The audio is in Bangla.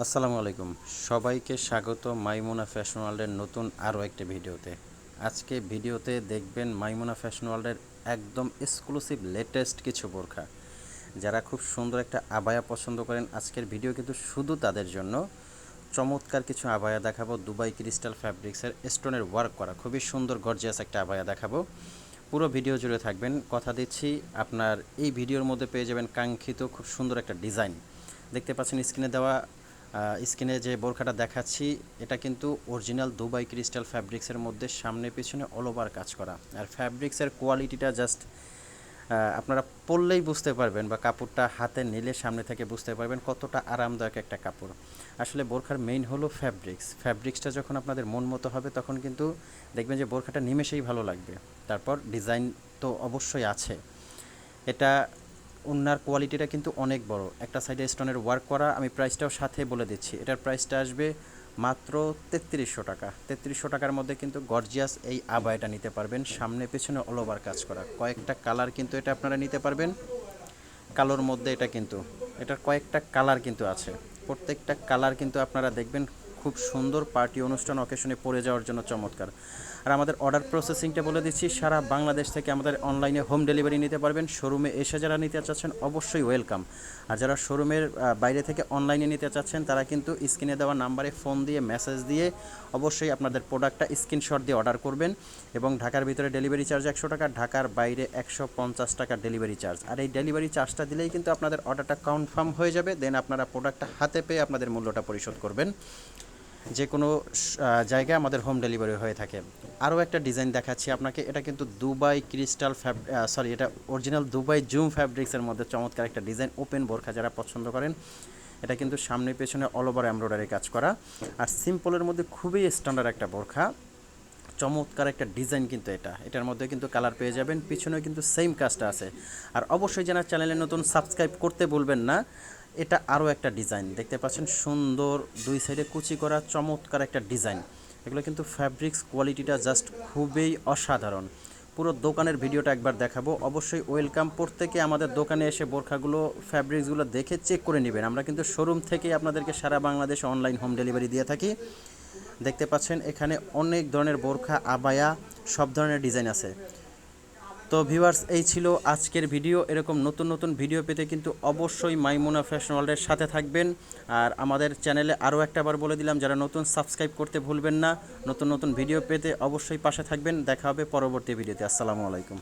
আসসালামু আলাইকুম। সবাইকে স্বাগত মাইমুনা ফ্যাশন ওয়ার্ল্ডের নতুন আরও একটি ভিডিওতে। আজকে ভিডিওতে দেখবেন মাইমুনা ফ্যাশন ওয়ার্ল্ডের একদম এক্সক্লুসিভ লেটেস্ট কিছু বোরখা। যারা খুব সুন্দর একটা আবায়া পছন্দ করেন, আজকের ভিডিও কিন্তু শুধু তাদের জন্য। চমৎকার কিছু আবায়া দেখাবো। দুবাই ক্রিস্টাল ফ্যাব্রিক্সের স্টোনের ওয়ার্ক করা। খুবই সুন্দর গর্জিয়াস একটা আবায়া দেখাবো। পুরো ভিডিও জুড়ে থাকবেন। কথা দিচ্ছি, আপনার এই ভিডিওর মধ্যে পেয়ে যাবেন কাঙ্ক্ষিত, খুব সুন্দর একটা ডিজাইন। দেখতে পাচ্ছেন স্ক্রিনে দেওয়া স্ক্রিনে যে বোরখাটা দেখাচ্ছি, এটা কিন্তু অরিজিনাল দুবাই ক্রিস্টাল ফ্যাব্রিক্সের মধ্যে সামনে পিছনে অল ওভার কাজ করা। আর ফ্যাব্রিক্সের কোয়ালিটিটা জাস্ট আপনারা পরলেই বুঝতে পারবেন বা কাপড়টা হাতে নিলে সামনে থেকে বুঝতে পারবেন কতটা আরামদায়ক একটা কাপড়। আসলে বোরখার মেইন হলো ফ্যাব্রিক্স। ফ্যাব্রিক্সটা যখন আপনাদের মন মতো হবে, তখন কিন্তু দেখবেন যে বোরখাটা নিমেষেই ভালো লাগবে। তারপর ডিজাইন তো অবশ্যই আছে। এটা ওনার কোয়ালিটিটা কিন্তু অনেক বড়। একটা সাইডে স্টোনের ওয়ার্ক করা, আমি প্রাইসটাও সাথে বলে দিচ্ছি। এটার প্রাইসটা আসবে মাত্র তেত্রিশশো টাকা। তেত্রিশশো টাকার মধ্যে কিন্তু গর্জিয়াস এই আবায়টা নিতে পারবেন। সামনে পেছনে অল ওভার কাজ করা। কয়েকটা কালার কিন্তু এটা আপনারা নিতে পারবেন। কালোর মধ্যে এটা কিন্তু, এটার কয়েকটা কালার কিন্তু আছে। প্রত্যেকটা কালার কিন্তু আপনারা দেখবেন খুব সুন্দর পার্টি অনুষ্ঠান অকেশনে পড়ে যাওয়ার জন্য চমৎকার। আর আমাদের অর্ডার প্রসেসিংটা বলে দিচ্ছি, সারা বাংলাদেশ থেকে আমাদের অনলাইনে হোম ডেলিভারি নিতে পারবেন। শোরুমে এসে যারা নিতে চাচ্ছেন, অবশ্যই ওয়েলকাম আর যারা শোরুমের বাইরে থেকে অনলাইনে নিতে চাচ্ছেন, তারা কিন্তু স্ক্রিনে দেওয়া নাম্বারে ফোন দিয়ে মেসেজ দিয়ে অবশ্যই আপনাদের প্রোডাক্টটা স্ক্রিনশট দিয়ে অর্ডার করবেন এবং ঢাকার ভিতরে ডেলিভারি চার্জ একশো টাকা, ঢাকার বাইরে একশো পঞ্চাশ টাকা ডেলিভারি চার্জ আর এই ডেলিভারি চার্জটা দিলেই কিন্তু আপনাদের অর্ডারটা কনফার্ম হয়ে যাবে দেন আপনারা প্রোডাক্টটা হাতে পেয়ে আপনাদের মূল্যটা পরিশোধ করবেন। যে কোনো জায়গায় আমাদের হোম ডেলিভারি হয়ে থাকে। আরও একটা ডিজাইন দেখাচ্ছি আপনাকে, এটা কিন্তু দুবাই ক্রিস্টাল ফ্যাব সরি এটা অরিজিনাল দুবাই জুম ফ্যাব্রিক্সের মধ্যে চমৎকার একটা ডিজাইন ওপেন বোরখা যারা পছন্দ করেন, এটা কিন্তু সামনে পেছনে অল ওভার এমব্রয়ডারি কাজ করা। আর সিম্পলের মধ্যে খুবই স্ট্যান্ডার্ড একটা বোরখা, চমৎকার একটা ডিজাইন কিন্তু এটা। এটার মধ্যে কিন্তু কালার পেয়ে যাবেন, পিছনেও কিন্তু সেম কাজটা আছে। আর অবশ্যই যারা চ্যানেলে নতুন সাবস্ক্রাইব করতে বলবেন না এটা আরও একটা ডিজাইন। দেখতে পাচ্ছেন সুন্দর দুই সাইডে কুচি করা চমৎকার একটা ডিজাইন। এগুলো কিন্তু ফ্যাব্রিক্স কোয়ালিটিটা জাস্ট খুবই অসাধারণ। পুরো দোকানের ভিডিওটা একবার দেখাবো। অবশ্যই ওয়েলকাম প্রত্যেকে আমাদের দোকানে এসে বোরখাগুলো ফ্যাব্রিক্সগুলো দেখে চেক করে নেবেন। আমরা কিন্তু শোরুম থেকে আপনাদেরকে সারা বাংলাদেশে অনলাইন হোম ডেলিভারি দিয়ে থাকি। দেখতে পাচ্ছেন এখানে অনেক ধরনের বোরখা, আবায়া, সব ধরনের ডিজাইন আছে। তো ভিউয়ার্স, এই ছিল আজকের ভিডিও। এরকম নতুন নতুন ভিডিও পেতে কিন্তু অবশ্যই মাইমুনা ফ্যাশন ওয়ার্ল্ডের সাথে থাকবেন। আর আমাদের চ্যানেলে আরও একটাবার বলে দিলাম, যারা নতুন সাবস্ক্রাইব করতে ভুলবেন না, নতুন নতুন ভিডিও পেতে অবশ্যই পাশে থাকবেন। দেখা হবে পরবর্তী ভিডিওতে। আসসালামু আলাইকুম।